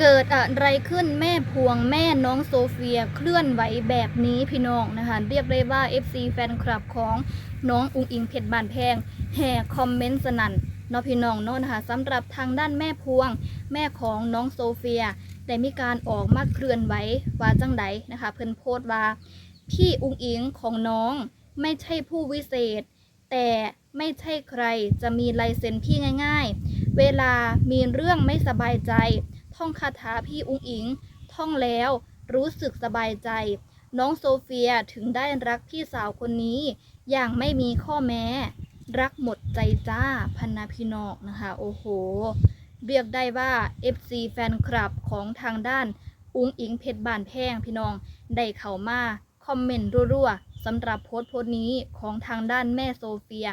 เกิดอะไรขึ้นแม่พวงแม่น้องโซเฟียเคลื่อนไหวแบบนี้พี่น้องนะคะ เรียกได้ว่า FC แฟนคลับของน้องอุงอิงเพชรบานแพงแห่คอมเมนต์สนั่นเนาะพี่น้องเนาะนะคะสำหรับทางด้านแม่พวง แม่ของน้องโซเฟียได้มีการออกมาเคลื่อนไหวว่าจังใดนะคะ เพิ่นโพสต์ว่า พี่อุงอิงของน้องไม่ใช่ผู้วิเศษ แต่ไม่ใช่ใครจะมีลายเซ็นพี่ง่าย ๆ เวลามีเรื่องไม่สบายใจ ท่องคาถาพี่อุ้งอิง ท่องแล้วรู้สึกสบายใจ น้องโซเฟียถึงได้รักพี่สาวคนนี้ อย่างไม่มีข้อแม้ รักหมดใจจ้าพันนาพี่นอกนะคะ โอ้โห เรียกได้ว่า FC แฟนคลับของทางด้านอุ้งอิงเพชรบานแพงพี่น้อง ได้เข้ามาคอมเมนต์รัวๆสำหรับโพสต์โพสต์นี้ของทางด้านแม่โซเฟีย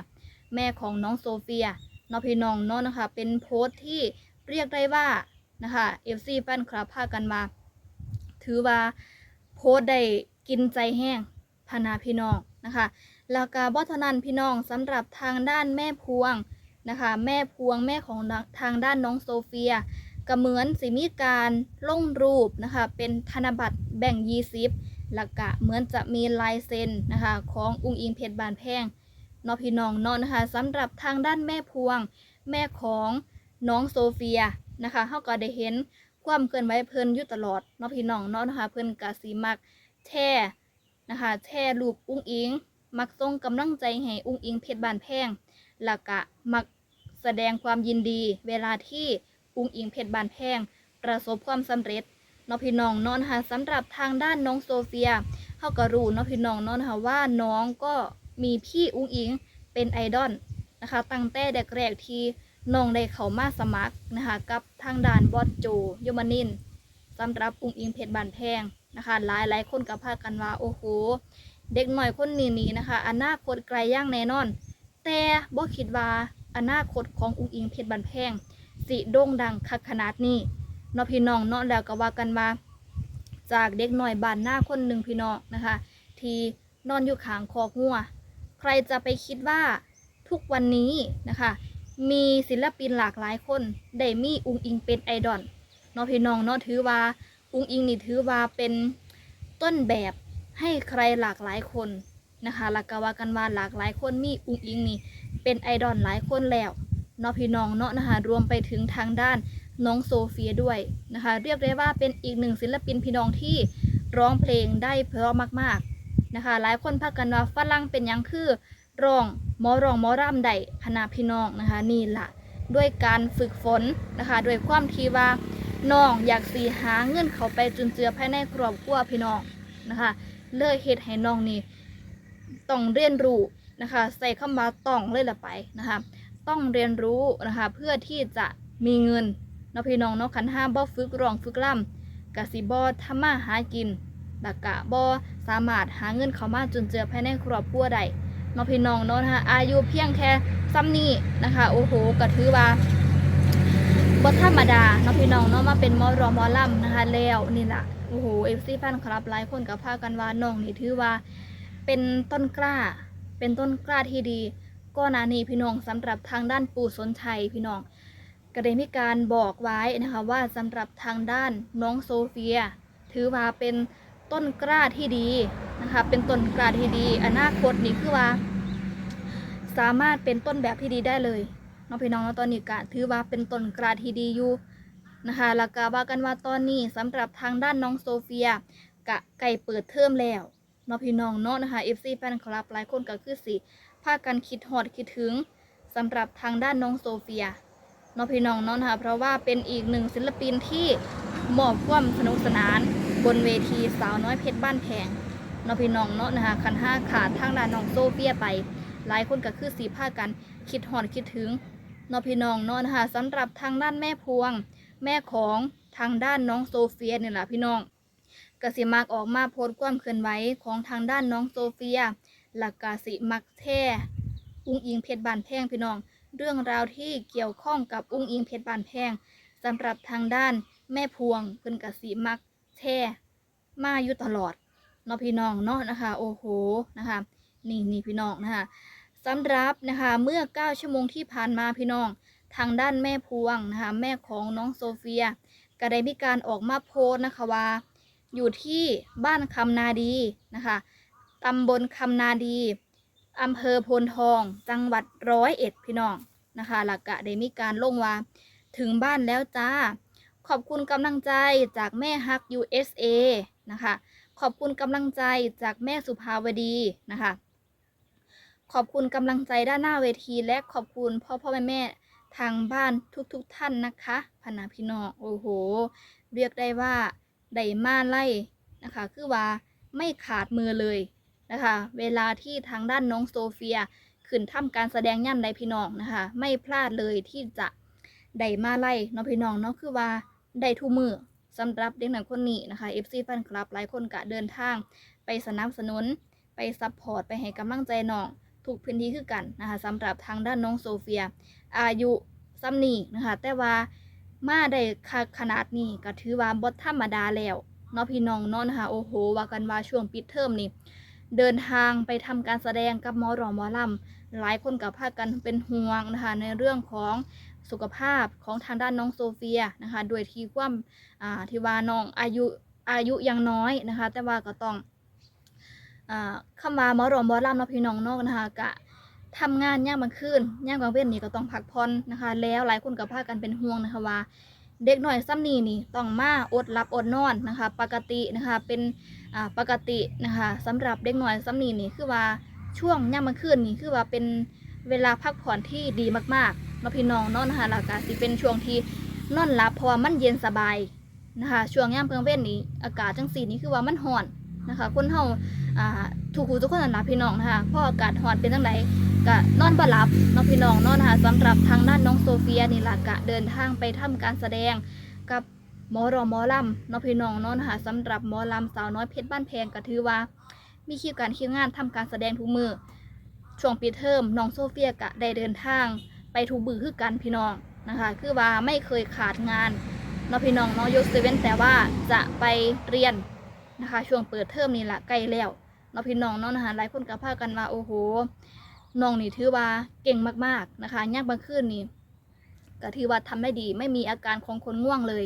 แม่ของน้องโซเฟียน้องพี่น้องเนาะนะคะ เป็นโพสต์ที่เรียกได้ว่า นะคะ FC แฟนคลับพากันมา ถือว่าโพสได้กินใจแห้งพานาพี่น้องนะคะแล้วก็บ่เท่านั้นพี่น้องสำหรับทางด้านแม่พวงนะคะ แม่พวงแม่ของทางด้านน้องโซเฟียก็เหมือนสิมีการลงรูปนะคะเป็นธนบัตรแบ่งยีซิปแล้วก็เหมือนจะมีลายเซ็นนะคะของอุงอิงเพชรบานแพงนาะพี่น้องเนาะนะคะสำหรับทางด้านแม่พวง แม่ของน้องโซเฟีย นะคะเขาก็ได้เห็นความเคลื่อนไหวเพิ่นอยู่ตลอดเนาะพี่น้องเนาะนะคะ เพิ่นกะสีมักแช่นะคะแช่รูปอุ้งอิง มักส่งกำลังใจให้อุ้งอิงเพชรบานแพงแล้วก็มักแสดงความยินดี เวลาที่อุ้งอิงเพชรบานแพงประสบความสำเร็จเนาะพี่น้องเนาะนะคะสำหรับทางด้านน้องโซเฟียเขาก็รู้เนาะพี่น้องเนาะนะคะว่าน้องก็มีพี่อุ้งอิงเป็นไอดอลนะคะตั้งแต่แรกๆที่ น้องได้เข้ามาสมัครนะคะกับทางด้านบอสโจยมนินสำหรับอุ้งอิงเพชรบานแพงนะคะหลายหลายคนก็พากันว่าโอ้โหเด็กหน่อยคนนี้นี่นะคะอนาคตไกลย่างแน่นอน แต่บ่คิดว่าอนาคตของอุ้งอิงเพชรบันแพงสิโด่งดังคักขนาดนี้นาะพี่น้องเนาะแล้วก็ว่ากันว่าจากเด็กหน่อยบานหน้าคนหนึ่งพี่น้องนะคะ ที่นอนอยู่ขางคอกงัว ใครจะไปคิดว่าทุกวันนี้นะคะ มีศิลปินหลากหลายคนได้มีอุงอิงเป็นไอดอลเนาะพี่น้องเนาะถือว่าอุงอิงนี่ถือว่าเป็นต้นแบบให้ใครหลากหลายคนนะคะหลักกว่ากันว่าหลากหลายคนมีอุงอิงนี่เป็นไอดอลหลายคนแล้วเนาะพี่น้องเนาะนะคะรวมไปถึงทางด้านน้องโซเฟียด้วยนะคะเรียกได้ว่าเป็นอีกหนึ่งศิลปินพี่น้องที่ร้องเพลงได้เพราะมากๆนะคะหลายคนพากันว่าฝรั่งเป็นยังคือ ร้องหมอร้องหมอร่ำได้พนาพี่น้องนะคะนี่ล่ะด้วยการฝึกฝนนะคะด้วยความที่ว่าน้องอยากสีหาเงินเขาไปจุนเจือภายในครอบครัวพี่น้องนะคะเลยเฮ็ดให้น้องนี่ต้องเรียนรู้นะคะใส่คำว่าต้องเลยละไปนะคะต้องเรียนรู้นะคะเพื่อที่จะมีเงินเนาะพี่น้องเนาะขันห้ามบ่ฝึกร้องฝึกล่ำกะสิบ่ทำมาหากินแล้วกะบ่สามารถหาเงินเข้ามาจุนเจือภายในครอบครัวได้ เนาะพี่น้องเนาะนะคะอายุเพียงแค่ซ้ำนี้นะคะโอ้โหก็ถือว่าบ่ธรรมดาเนาะพี่น้องเนาะมาเป็นมอรอมอล่ำนะคะแล้วนี่แหละโอ้โหเอฟซีแฟนคลับหลายคนกับพากันว่าน้องนี่ถือว่าเป็นต้นกล้า เป็นต้นกล้าที่ดี ก็นานีพี่น้องสำหรับทางด้านปู่สนชัยพี่น้องก็ได้มีการบอกไว้นะคะว่าสำหรับทางด้านน้องโซเฟีย ถือว่าเป็นต้นกล้าที่ดี นะคะ เป็นต้นกล้าที่ดีอนาคตนี่คือว่า สามารถเป็นต้นแบบที่ดีได้เลยน้องพี่น้องตอนนี้ก็ถือว่าเป็นต้นกล้าที่ดีอยู่นะคะแล้วก็ว่ากันว่าตอนนี้สำหรับทางด้านน้องโซเฟียกะไก่เปิดเทอมแล้วเนาะพี่น้องเนาะนะคะ FC แฟนคลับหลายคนก็คือสิพากันคิดฮอดคิดถึงสำหรับทางด้านน้องโซเฟียเนาะพี่น้องเนาะนะคะเพราะว่าเป็นอีกหนึ่งศิลปินที่มอบความสนุกสนาน บนเวทีสาวน้อยเพชรบ้านแพง เนาะพี่น้องเนาะนะคะคันห้าขาดทางด้านน้องโซเฟียไป หลายคนก็คือสีพากันคิดฮอดคิดถึงเนาะพี่น้องเนาะนะคะสำหรับทางด้านแม่พวง แม่ของทางด้านน้องโซเฟียเนี่ยแหละพี่น้องกสิมักออกมาโพสต์ความเคลื่อนไหวของทางด้านน้องโซเฟีย หลักกสิมักแท้อุ้งอิงเพชรบานแพงพี่น้อง เรื่องราวที่เกี่ยวข้องกับอุ้งอิงเพชรบานแพงสำหรับทางด้านแม่พวงเพิ่นกสิมักแท้มาอยู่ตลอด เนาะพี่น้องเนาะนะคะ โอ้โหนะคะ นี่นี่พี่น้องนะคะสำหรับนะคะเมื่อ 9 ชั่วโมงที่ผ่านมาพี่น้อง ทางด้านแม่พวงนะคะแม่ของน้องโซเฟียก็ได้มีการออกมาโพสนะคะว่า อยู่ที่บ้านคำนาดีนะคะตำบลคำนาดีอำเภอโพนทอง จังหวัดร้อยเอ็ดพี่น้องนะคะหลักกะได้มีการลงว่า ถึงบ้านแล้วจ้า ขอบคุณกำลังใจจากแม่ฮัก USA นะคะ ขอบคุณกำลังใจจากแม่สุภาวดีนะคะ ขอบคุณกำลังใจด้านหน้าเวที และขอบคุณพ่อพ่อแม่แม่ทางบ้านทุกๆทท่านนะคะพนาพี่น้องโอ้โห เรียกได้ว่าได้มาไล่นะคะ คือว่าไม่ขาดมือเลยนะคะ เวลาที่ทางด้านน้องโซเฟียขึ้นทำการแสดงย่ำใดพี่น้องนะคะ ไม่พลาดเลยที่จะได้มาไล่เนาะพี่น้องเนาะคือว่าได้ทุกมือ สำหรับเด็กหนังคนนี้นะคะ FC แฟนคลับหลายคนกะเดินทาง ไปสนับสนุน ไปซัพพอร์ต ไปให้กำลังใจน้องถูกพื้นที่คือกันนะคะสำหรับทางด้านน้องโซเฟีย อายุซ้ำนี่นะคะ แต่ว่ามาได้ขนาดนี้ก็ถือว่าบดธรรมดาแล้วเนาะพี่น้องเนาะนะคะโอ้โหว่ากันว่าช่วงปิดเทอมนี่ เดินทางไปทำการแสดงกับหมอรอมอลำหลายคนกับพากันเป็นห่วงนะคะในเรื่องของสุขภาพของทางด้านน้องโซเฟียนะคะโดยที่ความที่ว่าน้องอายุอายุยังน้อยนะคะ แต่ว่าก็ต้องอ่าคำว่าหมอรอมหมอลำเนาพี่น้องนอกนะคะกะทำงานย่างบางคืนย่างบางเว้นนี่ก็ต้องพักผ่อนนะคะ แล้วหลายคนก็พากันเป็นห่วงนะคะว่า เด็กหน่อยซ้ำนี่นี่ต้องมาอดหลับอดนอนนะคะ ปกตินะคะเป็นอ่าปกตินะคะสำหรับเด็กหน่อยซ้ำนี่นี่คือว่าช่วงย่างบางคืนนี่คือว่าเป็นเวลาพักผ่อนที่ดีมากๆเนาพี่น้องนาะนะคะแล้วก็สิเป็นช่วงที่นอนหลับเพราะว่ามันเย็นสบายนะคะช่วงย่างเพิ่งเว้นนี่อากาศจังสีนี่คือว่ามันร้อนนะคะ คนเฮาอ่าถูกหูทุกคนนะพี่น้องนะคะเพราะอากาศฮอนเป็นจังได ก็นอนบ่หลับน้องพี่น้องนาะนะคะสำหรับทางด้านน้องโซเฟียนี่ล่ะกะเดินทางไปทำการแสดงกับหมอรอหมอลำน้องพี่น้องนาะนะคะสำหรับหมอลำสาวน้อยเพชรบ้านแพงก็ถือว่า มีคิวการคิวงานทำการแสดงทุกมือช่วงปีเทอมน้องโซเฟียกะได้เดินทางไปทุกบือคือกันพี่น้องนะคะ คือว่าไม่เคยขาดงานเนาะพี่น้องเนาะยกเซเว่นแต่ว่าจะไปเรียนนะคะ ช่วงเปิดเทอมนี่แหละใกล้แล้วเนาะพี่น้องเนาะนะคะหลายคนก็พากันว่าโอ้โห น้องนี่ถือว่าเก่งมากๆนะคะยากบางคืนนี่ก็ถือว่าทำได้ดี ไม่มีอาการของคนง่วงเลย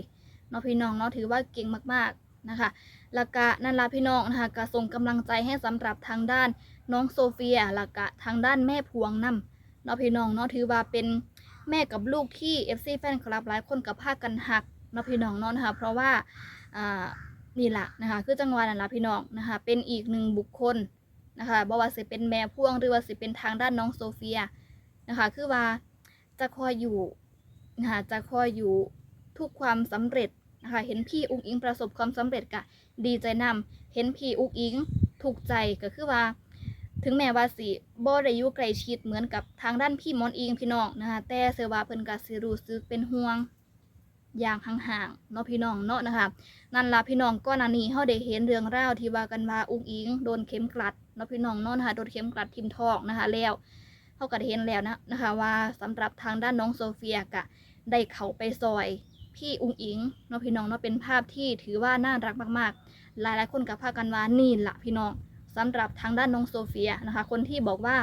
เนาะพี่น้องเนาะถือว่าเก่งมากๆนะคะแล้วก็นั่นละพี่น้องนะคะก็ส่งกำลังใจให้สำหรับทางด้านน้องโซเฟียแล้วก็ทางด้านแม่พวงนำเนาะพี่น้องเนาะถือว่าเป็นแม่กับลูกที่ FC แฟนคลับหลายคนกับพากันหักเนาะพี่น้องเนาะนะคะเพราะว่าอ่านี่แหละนะคะคือจังหวะนั่นละพี่น้องนะคะเป็นอีกหนึ่งบุคคล นะคะบ่ว่าสิเป็นแม่พ่วงหรือว่าสิเป็นทางด้านน้องโซเฟียนะคะ คือว่าจะคอยอยู่นะคะจะคอยอยู่ทุกความสำเร็จนะคะ เห็นพี่อุ้งอิงประสบความสำเร็จกะดีใจนำเห็นพี่อุ้งอิงถูกใจก็คือว่า ถึงแม้ว่าสิบ่ได้อยู่ใกลชิดเหมือนกับทางด้านพี่มอนอิงพี่น้องนะคะแต่เสว่าเพิ่นก็สิรู้สึกเป็นห่วงอย่างห่างๆเนาะพี่น้องเนาะนะคะนั่นล่ะพี่น้องก็นานีเฮาได้เห็นเรื่องราวที่ว่ากันว่าอุ้งอิง โดนเข็มกลัด เนาะพี่น้องเนาะนะคะโดนเข็มกลัดทิ่มทองนะคะแล้วเฮาก็เห็นแล้วนะนะคะ ว่าสำหรับทางด้านน้องโซเฟียกะได้เขาไปซอยพี่อุ้งอิงเนาะพี่น้องเนาะเป็นภาพที่ถือว่าน่ารักมากๆ หลายๆคนก็พากันว่านี่แหละพี่น้องสำหรับทางด้านน้องโซเฟียนะคะ คนที่บอกว่า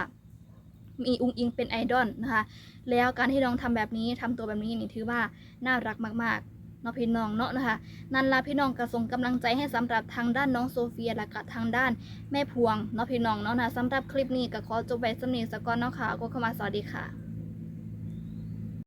มีอุ้งอิงเป็นไอดอลนะคะ แล้วการที่น้องทำแบบนี้ทำตัวแบบนี้นี่ถือว่าน่ารักมากๆ เนาะพี่น้องเนาะนะคะนั่นละพี่น้องกระส่งกำลังใจให้สำหรับทางด้านน้องโซเฟียและก็ทางด้านแม่พวงเนาะพี่น้องเนาะนะสำหรับคลิปนี้ก็ขอจบไว้สำเนียงสกอนเนาะค่ะก็เข้ามาสวัสดีค่ะ